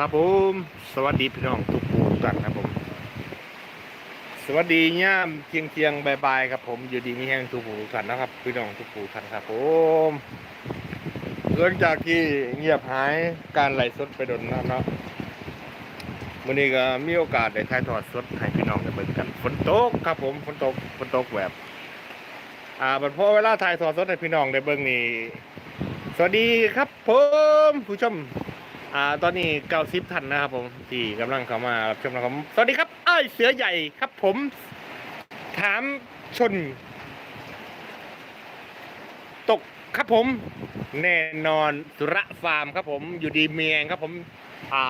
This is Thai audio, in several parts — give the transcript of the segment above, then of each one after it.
ครับผม สวัสดีพี่น้องทุกผู้ทุกท่านครับผม สวัสดีย่ามเที่ยงเที่ยงบายบายครับผมอยู่ดีมีแห้งทุกผู้ทุกท่านนะครับ พี่น้องทุกผู้ทุกท่านครับผมหลังจากที่เงียบหายการไหลสดไปโดนน้ำเนาะวันนี้ก็มีโอกาสได้ถ่ายทอดสดให้พี่น้องได้เบิ่งกันฝนตกครับผมฝนตกฝนตกแบบอ่าบัดพอเวลาถ่ายทอดสดให้พี่น้องได้เบิ่งนี่สวัสดีครับผมผู้ชม อ่าตอนนี้เก้าสิบท่านนะครับผมที่กำลังเข้ามารับชมนะครับสวัสดีครับไอ้เสือใหญ่ครับผม ถามชน ตกครับผม แน่นอนสุระฟาร์มครับผมอยู่ดีเมียงครับผม อ่า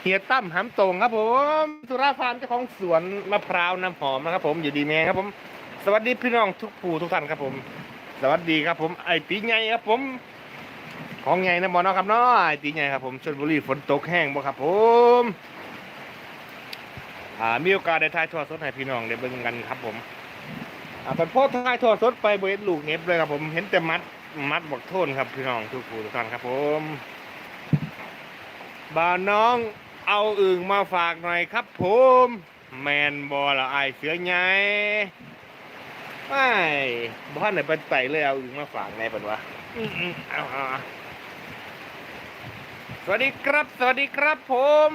เฮียตั้มหำตรงครับผมสุระฟาร์มเจ้าของสวนมะพร้าวน้ำหอมนะครับ ผมอยู่ดีเมียงครับผม สวัสดีพี่น้องทุกผู้ทุกท่านครับผม สวัสดีครับผมไอ้ตีไงครับผม ของไงนะบอลเนาะครับเนาะไอตีไงครับผมชลบุรีฝนตกแห้งบ่ครับผมอ่ามีโอกาสได้ถ่ายทอดสดให้พี่น้องได้เบิ่งกันครับผมอ่าเป็นพ่อถ่ายทอดสดไปเบิดลูกเห็บเลยครับผมเห็นแต่มัดมัดบักโทนครับพี่น้องทุกผู้ทุกท่านครับผมบ่าวน้องเอาอึ่งมาฝากหน่อยครับผมแมนบอละไอเสือไงไม่บ้านไหนไปไต่เลยเอาอึ่งมาฝากในเป็นวะอืมอือเอาเอา สวัสดีครับ สวัสดีครับผม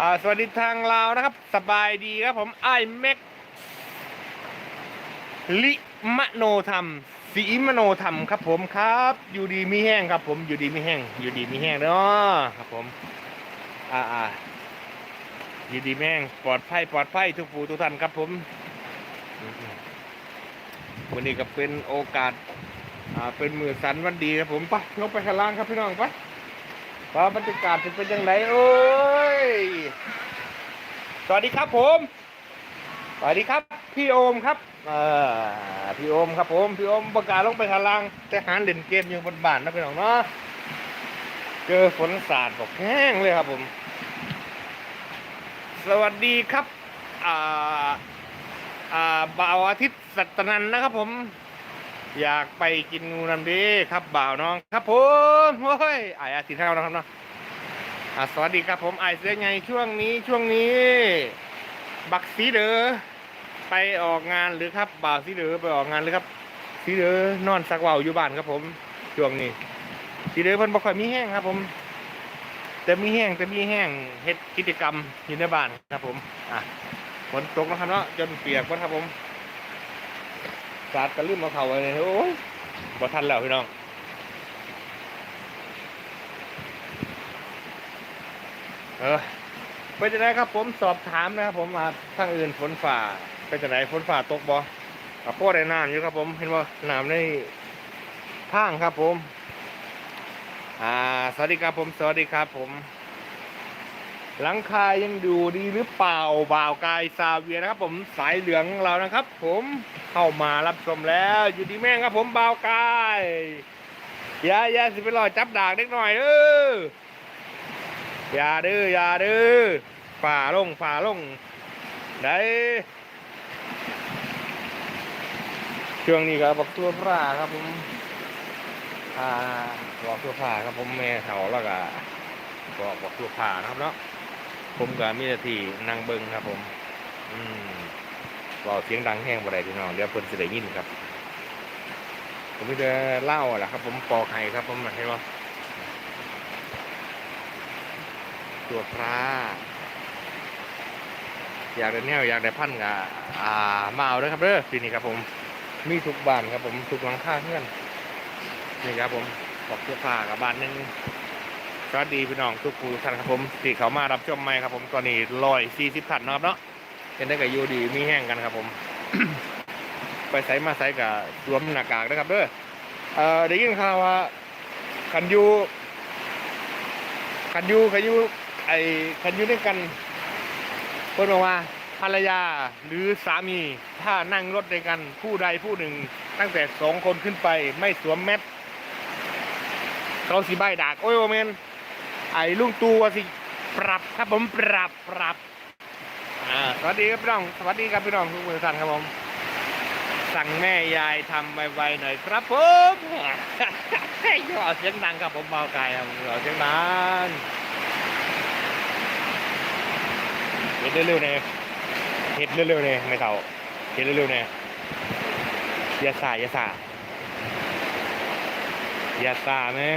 อ่าสวัสดีทางลาวนะครับ สบายดีครับผมไอ้ายเม็กลิมโนธรรมสีมโนธรรมครับผมครับ อยู่ดีมีแห้งครับ ผมอยู่ดีมีแห้งอยู่ดีมีแห้งเนาะครับผม อ่าอ่าอยู่ดีมีแห้งปลอดภัยปลอดภัยทุกผู้ทุกท่านครับผมอืมอืมวันนี้ก็เป็นโอกาส อ่าเป็นมือสันวันดีครับผมไปลงไปข้างล่างครับพี่น้องไป ว่าบรรยากาศจะเป็นยังไงโอ้ย สวัสดีครับผม สวัสดีครับ พี่โอมครับอ่อพี่โอมครับผม พี่โอมประกาศลงไปข้างล่าง แต่หารเด่นเกมอยู่บนบ้านนะพี่น้องเนาะ เจอฝนสาดบอกแห้งเลยครับผม สวัสดีครับ อ่า อ่าบ่าวอาทิตย์สัตนันนะครับผม อยากไปกินงูน้ำดีครับบ่าวน้องครับผมโอ้ยไอ้อาทิตย์เท่านะครับเนาะอะสวัสดีครับผมไอ้เสื้อไงช่วงนี้ช่วงนี้ บักสีเดอไปออกงานหรือครับบ่าวสีเดอไปออกงานหรือครับสีเดอนอนสักว่าวอยู่บ้านครับผมช่วงนี้สีเดอเพิ่นบ่ค่อยมีแห้งครับ ผมแต่มีแห้งแต่มีแห้งเฮ็ดกิจกรรมอยู่ในบ้านครับผมอะฝนตกนะครับเนาะจนเปียกหมดครับผม สาดกระลืมเอาเข่าไว้เลยโอ้ยบ่ทันแล้วพี่น้องเออเป็นจะไดครับผมสอบถามนะครับผมมาทางอื่นฝนฝ่าเป็นจะไดฝนฝ่าตกบ่กับพ่อได้น้ำอยู่ครับผมเห็นว่าน้ำในทางครับผม อ่าสวัสดีครับผม สวัสดีครับผม หลังคายังดูดีหรือเปล่าบ่าวกายซาเวียนะครับ ผมสายเหลืองเรานะครับ ผมเข้ามารับชมแล้ว อยู่ที่แม่งครับ ผมบ่าวกายอย่าอย่าสิไปรอจับดากเล็กหน่อยเอออย่าเด้ออย่าเด้อฝ่าลงฝ่าลงได้ช่วงนี้ก็บบอกตัวพระครับผมอ่าบอกตัวพระครับผมแม่เฒ่าแล้วก็บอกบอกตัวพระนะครับเนาะ ผมกับมินาทีนั่งเบิงครับผม อืมเบาเสียงดังแห้งบ่ได้พี่น้องเดี๋ยวเพิ่นสิได้ยินครับ ผมไม่ได้เล่าแหละครับ ผมปอกไห้ครับ ผมเห็นว่าตัวพระอยากได้แนวอยากได้พันกับอ่ามาเอาเด้อครับเด้อปีนี้ครับ ผม มีทุกบ้านครับ ผมทุกหลังคาเพื่อนนี่ครับ ผมปอกเสื้อผ้ากับบ้านนึง สวัสดีพี่น้องทุกผู้ทุกท่านครับผมที่เขามารับชมใหม่ครับผมตอนนี้ร้อยสี่สิบท่านะครับเนาะเป็นได้กับยูดีมีแห้งกันครับผม ไปใส่มาใส่กับรวมหน้ากากนะครับเด้อเอ่อได้ยินข่าวว่าคันยูคันยูคันยูไอคันยูด้วยกันเพิ่นบอกว่าภรรยาหรือสามีถ้านั่งรถด้วยกันผู้ใดผู้หนึ่ง ตั้งแต่สองคนขึ้นไปไม่สวมแมสเขาสีใบดากโอ้ยโอเมน ไอ้ลุงตูว่าสิ ปรับครับผมปรับปรับอ่าสวัสดีครับพี่น้อง สวัสดีครับพี่น้องทุกท่านครับผม สั่งแม่ยายทำไวๆหน่อยครับผมย่อเสียงดังครับผมเบาไกลครับย่อเสียงดังเห็ดเร็วๆเนี่ยเห็ดเร็วๆเนี่ยไม่เท่าเห็ดเร็วๆเนี่ยอย่าสายอย่าสาอย่าสาแม่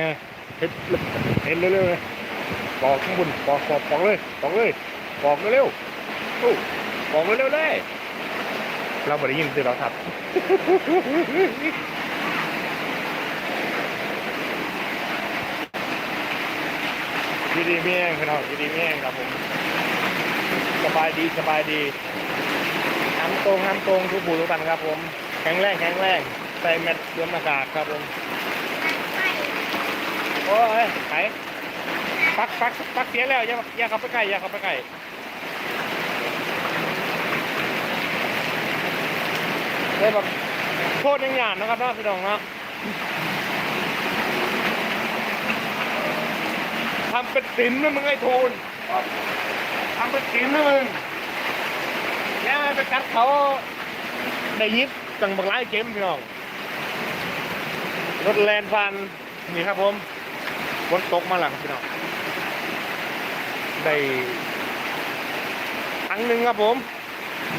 เห็ดเห็ดเร็วๆเนี่ย ปอกข้างบนปอกปอกปอกเลยปอกเลยปอกเร็วๆอู้ปอกเร็วๆเลยเราไม่ได้ยินเสิเราทับดีดีเมี่ยงพี่น้องดีดีเมี่ยงครับผมสบายดีสบายดีน้ำตรงน้ำตรงทุกบูทุกตันครับผมแข็งแรงแข็งแรงใส่แมทเดือมอากาศครับผมโอ้ยไข่ ปักปักปักเสียแล้วอย่าอย่าเข้าไปใกล้อย่าเข้าไปใกล้ได้แบบโคตรยังหยาดนะครับเนาะพี่น้องเนาะทำเป็นสินนะมึงไอ้ทูนทำเป็นสินนะมึงอย่าไปกัดเขาได้ยิบจังบังไล่เกมพี่น้องรถแลนฟันนี่ครับผมฝนตกมาแล้วครับพี่น้อง ได้ถังหนึ่งครับผม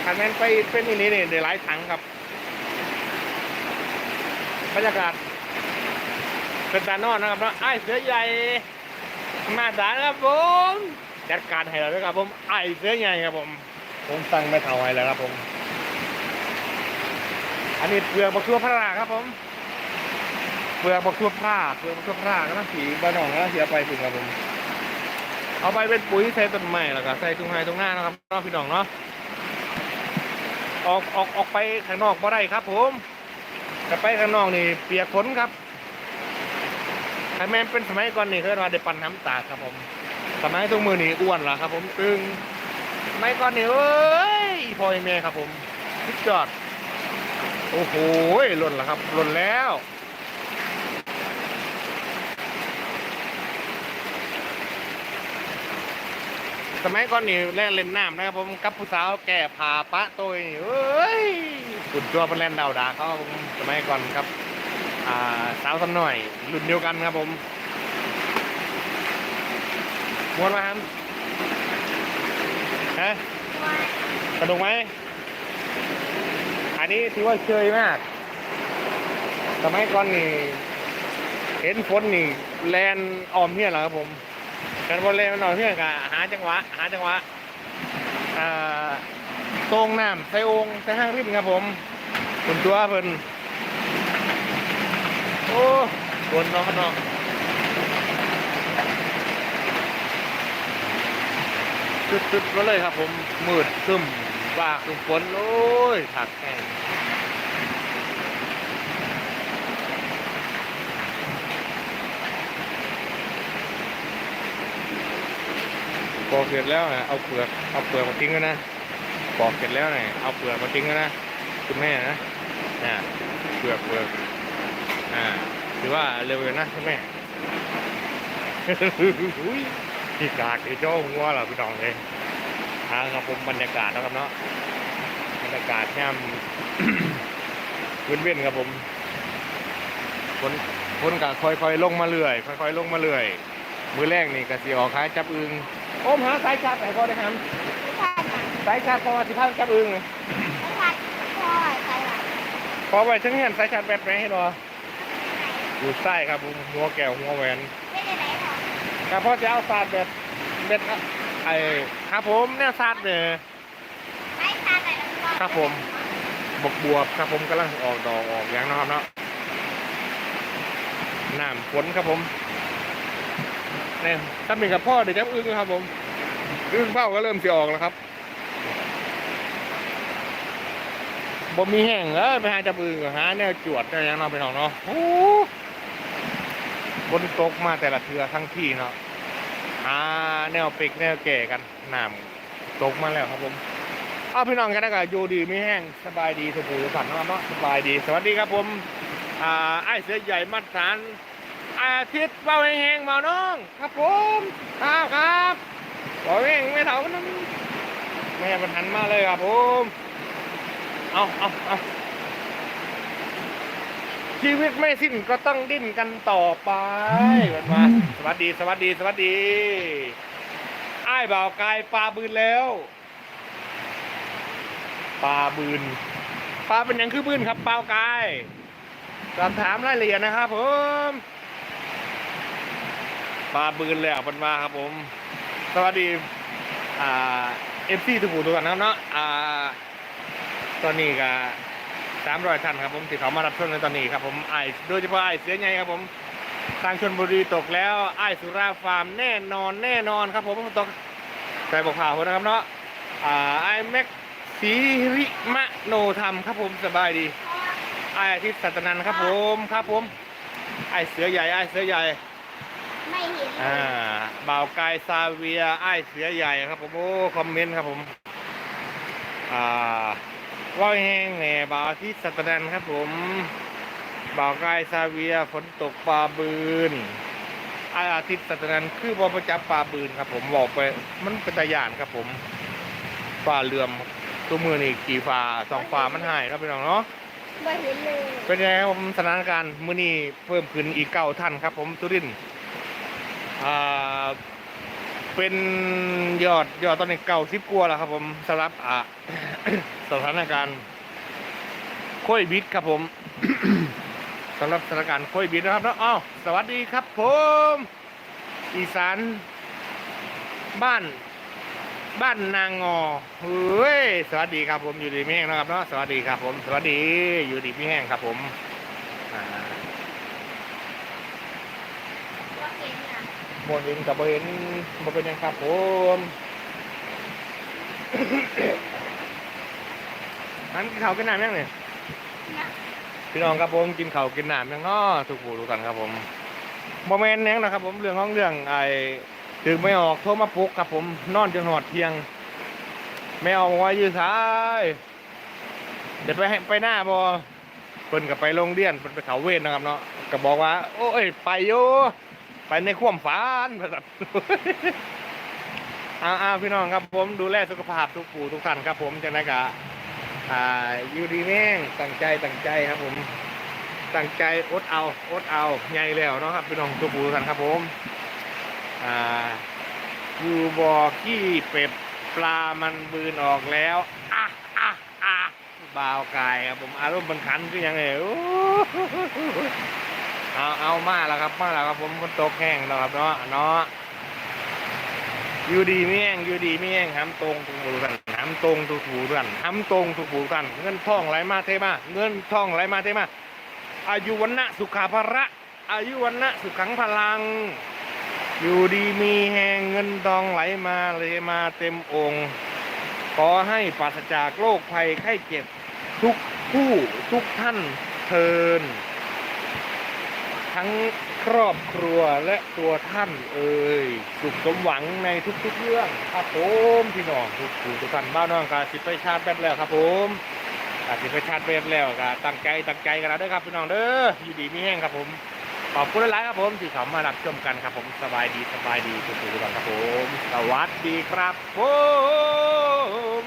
คันแมนไปเป็นอีนี่เนี่ยได้หลายถังครับบรรยากาศเป็นตานอนนะครับเนาะไอ้เสือใหญ่ มาสารครับผมจัดการให้เราด้วยครับผมไอเสือใหญ่ครับผม ผมสั่งไม่เท่าไหร่แล้วครับผม อันนี้เปลือกบักทั่วพระราครับผมเปลือกบักทั่วพระเปลือกบักทั่วพระก็ต้องสีบานองก็ต้องเสียไปถึงครับผม เอาไปเป็นปุ๋ยใส่ต้นไม้แล้วก็ใส่ตุ้งไห้ตรงหน้านะครับน้องพี่น้องเนาะออกออกออกไปข้างนอกบ่ได้ครับ ผมจะไปข้างนอกนี่เปียกฝนครับไอแมนเป็นสมัยก่อนนี่เคยมาได้ปั่นน้ำตาครับผมสมัยตรงมือนี่อ้วนละครับ ผมตึงสมัยก่อนนี่เอ้ยพอไอแม่ครับ ผมสุดยอดโอ้โหล่นละครับล่นแล้ว สมัยก่อนนี่แล่นเล่นน้ำนะครับผมกับผู้สาวแก่พาปะตัวนี่เอ้ยกุดจัวเป็นแล่นดาวดาเขาครับผมสมัยก่อนครับ อ่าสาวสำหน่อยรุ่นเดียวกันครับผมมวนมาครับฮะสนุกไหมอันนี้ถือว่าเชยมาก สมัยก่อนนี่เห็นฝนนี่แลนออมเนี่ยเหรอครับผม กันบนแลนออมเนี่ยกะหาจังหวะ หาจังหวะอ่าตรงน้ำใส่องค์ใส่ห้างริมครับผมคุณตัวเพิ่นโอ้บนน้องน้องจุดๆมาเลยครับผมมืดซึมว่าคือฝนโอ้ยถักแห้ง ปอกเสร็จแล้วนะเอาเปลือกเอาเปลือกมาทิ้งกันนะปอกเสร็จแล้วนะเอาเปลือกมาทิ้งกันนะคุณแม่นะน่ะเปลือกเปลือกอ่าถือว่าเร็วอยู่นะใช่ไหมอุ้ยพี่กากไอ้โจ้หัวเรอพี่น้องเลยทางครับผมบรรยากาศนะครับเนาะบรรยากาศแง่มเว้นๆครับผมฝนฝนก็ค่อยๆลงมาเรื่อยค่อยๆลงมาเรื่อยมือแรกนี่ก็สิออกขายจับอึง โอ้มหาสายชาร์จไหนก็ได้ครับไม่ใช่ค่ะสายชาร์จพอสิพาจับอึงเลยไม่ใช่พ่อใช่ค่ะพอไว้ทั้งเงี้ยสายชาร์จแบบไหนให้หรออยู่ใต้ครับผมหัวแก้วหัวแหวนไม่ได้ไหนหรอกครับพ่อจะเอาศาสตร์แบบเบ็ดอะไอ้ครับผมแนวศาสตร์เนี่ยไม่ใช่ไหนหรอกพ่อครับผมบกบวบครับผมกำลังออกดอกออกอย่างเนาะครับเนาะน้ำฝนครับผมเนี่ยถ้าเป็นกับพ่อเดี๋ยวจะอึ้งครับ ผมอึ้งเป้าก็เริ่มจะออกแล้วครับบ่มีแห้งเออไปหาจับอึ้งหาแนวจวดแนวอย่างเนาะไปน้องเนาะโอ้บนตกมาแต่ละเทือทั้งที่เนาะอ่าแนวปิกแนวแก่กันน้ำตกมาแล้วครับผมเอาพี่น้องกันนะก็อยู่ดีไม่แห้งสบายดีสุขูสุขันนะครับเนาะสบายดี สวัสดีครับผม อ่าไอ้เสือใหญ่มัดสาร อาทิตย์เบาแห้งๆเบาน้อง ครับผมครับครับเบาแห้งไม่เท่ากันนะแม่มันหันมาเลยครับผมเอาเอาเอาชีวิตไม่สิ้นก็ต้องดิ้นกันต่อไปกันมาสวัสดีสวัสดีสวัสดีไอ้ายบ่าวกายปลาบืนแล้วปลาบืนปลาเป็นหยังคือบืนครับเปล่ากายสอบถามรายละเอียดนะครับผม ปลาบืนแล้วเป็นมาครับผม สวัสดีอ่าเอฟซีทุกผู้ทุกท่านนะครับเนาะอ่าตอนนี้ก็สามร้อยท่านครับผมที่เขามารับชมในตอนนี้ครับผมไอโดยเฉพาะไอเสือใหญ่ครับผมทางชนบุรีตกแล้วไอสุราฟาร์มแน่นอนแน่นอนครับผมตกใส่บอกข่าวนะครับเนาะอ่าไอแม็กสีริมะโนธรรมครับผมสบายดีไออาทิตย์สัตนันครับผมครับผมไอเสือใหญ่ไอเสือใหญ่ ไม่เห็นเลอ่ายบ่าวกายซาเวียไอายเสือใหญ่ครับผมโอ้คอมเมนต์ครับผม อ่าว่าวแห้งแหน่บ่าวอาทิตย์สัตนันครับผมบ่าวกายซาเวียฝนตกปลาบืนไอายอาทิตย์สัตนันคือบอประจับปลาบืนครับ ผมบอกไปมันเป็นตะยานครับผมฟ้าเลื่อมตัวมือนี่กี่ฟ้าสองฟ้ามันหายแล้วไปน้องเนาะ ไม่เห็นเลย เป็นยังไงครับผมสถานการณ์มื้อนี้เพิ่มขึ้นอีกเก้าท่านครับผมสุรินทร์ อ่าเป็นยอดยอดตอนนี้เก้าสิบกว่าแล้วครับผมสำหรับอ่าสถานการณ์โควิดครับผมสำหรับสถานการณ์โควิดนะครับเนาะอ้าวสวัสดีครับผม อีสานบ้านบ้านนางงอเฮ้ย สวัสดีครับผมอยู่ดีไม่แห้งนะครับเนาะ สวัสดีครับผม สวัสดี อยู่ดีไม่แห้งครับผม อ่าเห็น อะโมเห็นกับโมเห็นโมเป็นหยังครับผมนั้นกินข้าวกินน้ำยังเนี่ยนะพี่น้องครับผมกินข้าวกินน้ำยังง้อทุกผู้ทุกกันครับผมโมเมนต์ยังนะครับ ผมเรื่องของเรื่องไอ้ถึงไม่ออกโทรมาปลุกครับ ผมนอนจนหอดเที่ยงไม่ออกมายืนสายเดี๋ยวไปให้ไปหน้าบอเพิ่นกับไปโรงเรียนเพิ่นไปเขาเวรนะครับเนาะก็บอกว่า โอ้ยไปอยู่ ไปในควมฝันว่าซั่นอ้าวพี่น้องครับผมดูแลสุขภาพทุกผู้ทุกท่านครับ ผมจังไดกะอ่าอยู่ดีแม่งตั้งใจตั้งใจครับผมตั้งใจอดเอาอดเอาใหญ่แล้วเนาะครับพี่น้องทุกผู้ทุกท่านครับผมอ่าอยู่บ่อขี้เป็ดปลามันบืนออกแล้วอะอะอะบ่าวกายครับผมอารมณ์มันขันคือยังไงโอ้ เอาเอามาแล้วครับมาแล้วครับผมคนตกแห้งแล้วครับเนาะเนาะอยู่ดีไม่แห้งอยู่ดีไม่แห้งห้ำตรงทุกผู้กันห้ำตรงทุกผู้กันห้ำตรงทุกผู้กัน เงินทองไหลมาเทมาเงินทองไหลมาเทมาอายุวันนะสุขาภระอายุวันนะสุขังพลัง อยู่ดีมีแหงเงินทองไหลมาเลยมาเต็มองค์ขอให้ปราศจากโรคภัยไข้เจ็บทุกผู้ทุกท่านเทิน ทั้งครอบครัวและตัวท่านเอ่ยสุขสมหวังในทุกๆเรื่องครับผมพี่น้องทุกผู้ทุกท่านบ้านน้องกาสิไปชาติแป๊บแล้วครับผมกาสิไปชาติแป๊บแล้วก็ตั้งใจตั้งใจกันแล้วเด้อครับพี่น้องเด้ออยู่ดีมีแห้งครับผมขอบคุณหลายๆครับผมที่เขามารับชมกันครับผมสบายดีสบายดีทุกๆทุกท่านครับผมสวัสดีครับผม